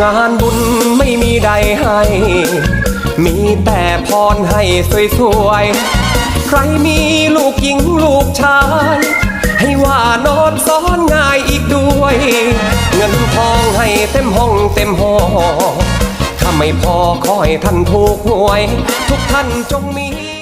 งานบุญไม่มีใดให้ มีแต่พรให้สวยๆ ใครมีลูกหญิงลูกชาย ให้ว่านอนซ้อนง่ายอีกด้วย เงินทองให้เต็มห้องเต็มหอ ถ้าไม่พอขอให้ท่านถูกหวย ทุกท่านจงมี